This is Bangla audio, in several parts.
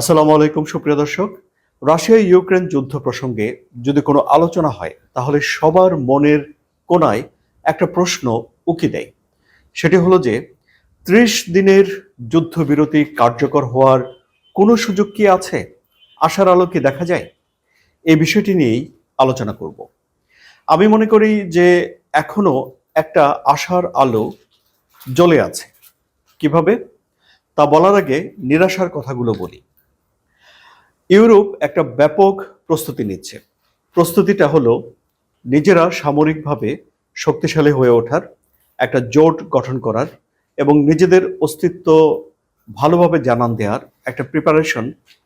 আসসালামু আলাইকুম, সুপ্রিয় দর্শক। রাশিয়া ইউক্রেন যুদ্ধ প্রসঙ্গে যদি কোনো আলোচনা হয়, তাহলে সবার মনের কোনায় একটা প্রশ্ন উকি দেয়। সেটি হলো যে, ত্রিশ দিনের যুদ্ধবিরতি কার্যকর হওয়ার কোনো সুযোগ কি আছে? আশার আলো কি দেখা যায়। এই বিষয়টি নিয়েই আলোচনা করব। আমি মনে করি যে, এখনও একটা আশার আলো জ্বলে আছে। কীভাবে? তা বলার আগে নিরাশার কথাগুলো বলি। ইউরোপ একটা ব্যাপক প্রস্তুতি নিচ্ছে। প্রস্তুতিটা হলো নিজেরা সামরিকভাবে শক্তিশালী হয়ে ওঠার, একটা জোট গঠন করার এবং নিজেদের অস্তিত্ব ভালোভাবে জানান দেওয়ার একটা প্রিপারেশন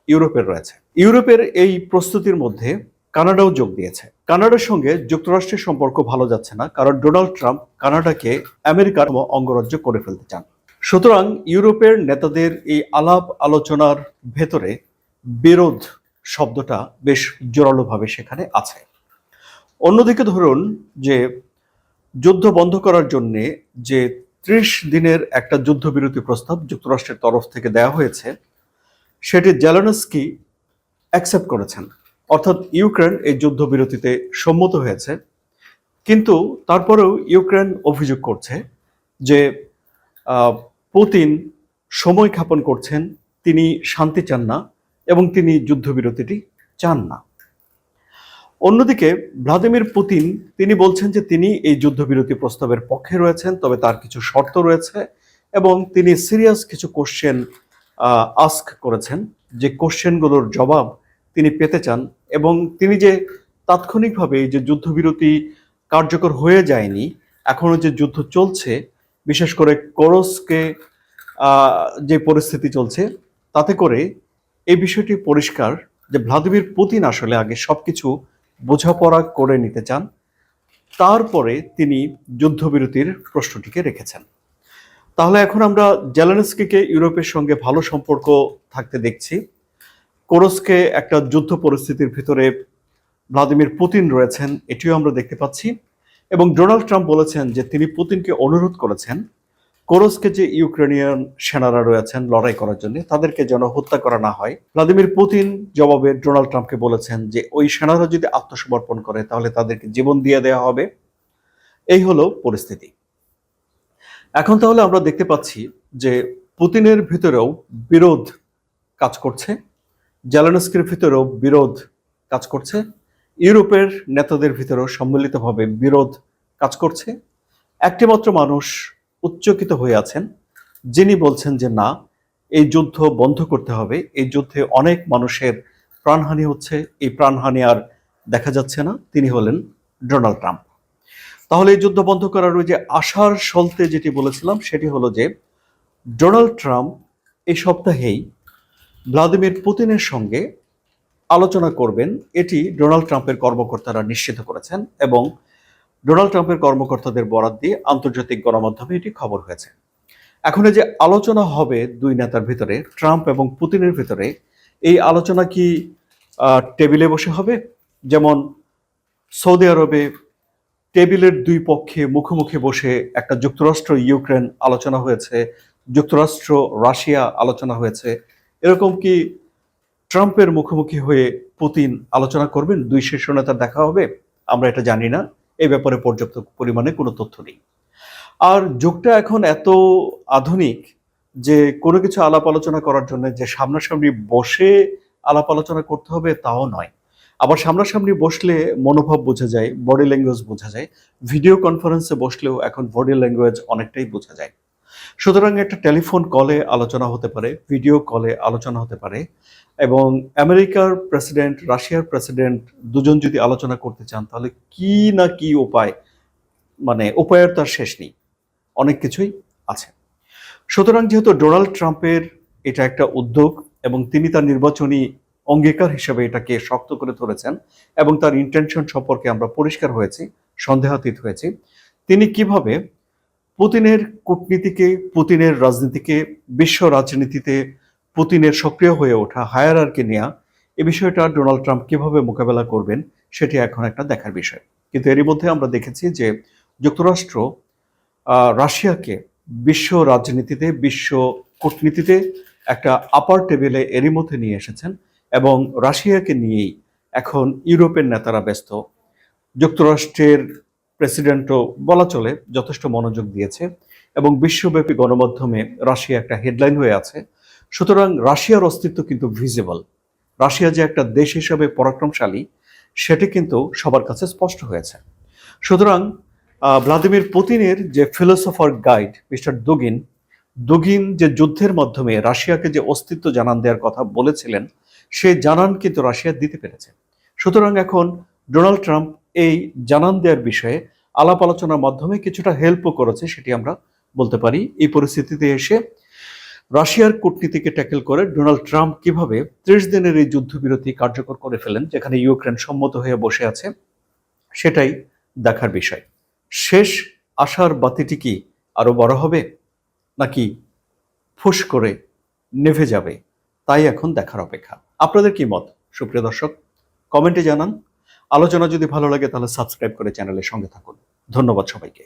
ইউরোপের রয়েছে। ইউরোপের এই প্রস্তুতির মধ্যে কানাডাও যোগ দিয়েছে। কানাডার সঙ্গে যুক্তরাষ্ট্রের সম্পর্ক ভালো যাচ্ছে না, কারণ ডোনাল্ড ট্রাম্প কানাডাকে আমেরিকার অঙ্গরাজ্য করে ফেলতে চান। সুতরাং ইউরোপের নেতাদের এই আলাপ আলোচনার ভেতরে বিরোধ শব্দটা বেশ জোরালোভাবে সেখানে আছে। অন্যদিকে ধরুন যে যুদ্ধ বন্ধ করার জন্যে যে ত্রিশ দিনের একটা যুদ্ধবিরতি প্রস্তাব যুক্তরাষ্ট্রের তরফ থেকে দেওয়া হয়েছে, সেটি জেলেনস্কি অ্যাকসেপ্ট করেছেন। অর্থাৎ ইউক্রেন এই যুদ্ধবিরতিতে সম্মত হয়েছে। কিন্তু তারপরেও ইউক্রেন অভিযোগ করছে যে পুতিন সময় ক্ষেপণ করছেন, তিনি শান্তি চান না এবং তিনি যুদ্ধবিরতিটি চান না। অন্যদিকে ভ্লাদিমির পুতিন, তিনি বলছেন যে তিনি এই যুদ্ধবিরতি প্রস্তাবের পক্ষে রয়েছেন, তবে তার কিছু শর্ত রয়েছে এবং তিনি সিরিয়াস কিছু কোশ্চেন আস্ক করেছেন। যে কোশ্চেনগুলোর জবাব তিনি পেতে চান এবং তিনি যে তাৎক্ষণিকভাবে যে যুদ্ধবিরতি কার্যকর হয়ে যায়নি এখনও যে যুদ্ধ চলছে, বিশেষ করে কোরসকে যে পরিস্থিতি চলছে, তাতে করে এই বিষয়টি পরিষ্কার যে ভ্লাদিমির পুতিন আসলে আগে সবকিছু বোঝাপড়া করে নিতে চান। তারপরে তিনি যুদ্ধবিরতির প্রশ্নটিকে রেখেছেন। তাহলে এখন আমরা জেলেনস্কিকে ইউরোপের সঙ্গে ভালো সম্পর্ক থাকতে দেখছি। কোরসকে একটা যুদ্ধ পরিস্থিতির ভিতরে ভ্লাদিমির পুতিন রয়েছেন, এটিও আমরা দেখতে পাচ্ছি। এবং ডোনাল্ড ট্রাম্প বলেছেন যে তিনি পুতিনকে অনুরোধ করেছেন কোরসকে যে ইউক্রেনিয়ান সেনারা রয়েছেন লড়াই করার জন্য, তাদেরকে যেন হত্যা করা না হয়। ভ্লাদিমির পুতিন জবাবে ডোনাল্ড ট্রাম্পকে বলেছেন যে, ওই সেনারা যদি আত্মসমর্পণ করে, তাহলে তাদেরকে জীবন দিয়ে দেওয়া হবে। এই হলো পরিস্থিতি। এখন তাহলে আমরা দেখতে পাচ্ছি যে, পুতিনের ভিতরেও বিরোধ কাজ করছে, জেলেনস্কির ভিতরেও বিরোধ কাজ করছে, ইউরোপের নেতাদের ভিতরেও সম্মিলিতভাবে বিরোধ কাজ করছে। একটিমাত্র মানুষ উচ্চকিত হয়ে আছেন, যিনি বলছেন যে না, এই যুদ্ধ বন্ধ করতে হবে। এই যুদ্ধে অনেক মানুষের প্রাণহানি হচ্ছে। এই প্রাণহানি আর দেখা যাচ্ছে না। তিনি হলেন ডোনাল্ড ট্রাম্প। তাহলে এই যুদ্ধ বন্ধ করার ওই যে আশার সলতে যেটি বলেছিলাম, সেটি হলো যে ডোনাল্ড ট্রাম্প এই সপ্তাহেই ভ্লাদিমির পুতিনের সঙ্গে আলোচনা করবেন। এটি ডোনাল্ড ট্রাম্পের কর্মকর্তারা নিশ্চিত করেছেন এবং ডোনাল্ড ট্রাম্পের কর্মকর্তাদের বরাত দিয়ে আন্তর্জাতিক গণমাধ্যমে এটি খবর হয়েছে। এখন যে আলোচনা হবে দুই নেতার ভিতরে, ট্রাম্প এবং পুতিনের ভিতরে, এই আলোচনা কি টেবিলে বসে হবে? যেমন সৌদি আরবে টেবিলের দুই পক্ষে মুখোমুখি বসে একটা যুক্তরাষ্ট্র, ইউক্রেন আলোচনা হয়েছে, যুক্তরাষ্ট্র, রাশিয়া আলোচনা হয়েছে। এরকম কি ট্রাম্পের মুখোমুখি হয়ে পুতিন আলোচনা করবেন? দুই শীর্ষ নেতার দেখা হবে? আমরা এটা জানি না। এই ব্যাপারে পর্যাপ্ত পরিমাণে কোনো তথ্য নেই। আর যুগটা এখন এত আধুনিক যে কোনো কিছু আলাপ আলোচনা করার জন্য যে সামনাসামনি বসে আলাপ আলোচনা করতে হবে তাও নয়। আবার সামনাসামনি বসলে মনোভাব বোঝা যায় বডি ল্যাঙ্গুয়েজ বোঝা যায় ভিডিও কনফারেন্সে বসলেও এখন বডি ল্যাঙ্গুয়েজ অনেকটাই বোঝা যায়। সুতরাং একটা টেলিফোন কলে আলোচনা হতে পারে, ভিডিও কলে আলোচনা হতে পারে এবং আমেরিকার প্রেসিডেন্ট, রাশিয়ার প্রেসিডেন্ট দুজন যদি আলোচনা করতে চান, তাহলে কি না কি উপায়? মানে উপায়ের তার শেষ নেই। অনেক কিছুই আছে। সুতরাং যেহেতু ডোনাল্ড ট্রাম্পের এটা একটা উদ্যোগ এবং তিনি তার নির্বাচনী অঙ্গীকার হিসেবে এটাকে শক্ত করে ধরেছেন এবং তার ইন্টেনশন সম্পর্কে আমরা পরিষ্কার হয়েছি, সন্দেহাতীত হয়েছি, তিনি কীভাবে পুতিনের কূটনীতিকে, পুতিনের রাজনীতিকে, বিশ্ব রাজনীতিতে পুতিনের সক্রিয় হয়ে ওঠা হায়ারারকে নেওয়া এ বিষয়টা ডোনাল্ড ট্রাম্প কীভাবে মোকাবেলা করবেন সেটি এখন একটা দেখার বিষয়। কিন্তু এরই মধ্যে আমরা দেখেছি যে যুক্তরাষ্ট্র রাশিয়াকে বিশ্ব রাজনীতিতে, বিশ্ব কূটনীতিতে একটা আপার টেবিলে এরই মধ্যে নিয়ে এসেছেন এবং রাশিয়াকে নিয়েই এখন ইউরোপের নেতারা ব্যস্ত। যুক্তরাষ্ট্রের প্রেসিডেন্টও বলা চলে, যথেষ্ট মনোযোগ দিয়েছে এবং বিশ্বব্যাপী গণমাধ্যমে রাশিয়া একটা হেডলাইন হয়ে আছে। সুতরাং রাশিয়ার অস্তিত্ব কিন্তু ভিজিবল রাশিয়া যে একটা দেশ হিসেবে পরাক্রমশালী, সেটি কিন্তু সবার কাছে স্পষ্ট হয়েছে। সুতরাং ভ্লাদিমির পুতিনের যে philosopher guide mister Dugin Dugin যে যুদ্ধের মাধ্যমে রাশিয়াকে যে অস্তিত্ব জানান দেওয়ার কথা বলেছিলেন, সে জানান কিন্তু রাশিয়া দিতে পেরেছে। সুতরাং এখন ডোনাল্ড ট্রাম্প এই জানান দেওয়ার বিষয়ে আলাপ আলোচনার মাধ্যমে কিছুটা হেল্পও করেছে, সেটি আমরা বলতে পারি। এই পরিস্থিতিতে এসে রাশিয়ার কূটনীতিকে ট্যাকেল করে ডোনাল্ড ট্রাম্প কীভাবে ত্রিশ দিনের এই যুদ্ধবিরতি কার্যকর করে ফেলেন, যেখানে ইউক্রেন সম্মত হয়ে বসে আছে, সেটাই দেখার বিষয়। শেষ আশার বাতিটি কি আরও বড় হবে, নাকি ফুস করে নেভে যাবে? তাই এখন দেখার অপেক্ষা। আপনাদের কি মত? সুপ্রিয় দর্শক কমেন্টে জানান। আলোচনা যদি ভালো লাগে তাহলে সাবস্ক্রাইব করে চ্যানেলের সঙ্গে থাকুন। ধন্যবাদ সবাইকে।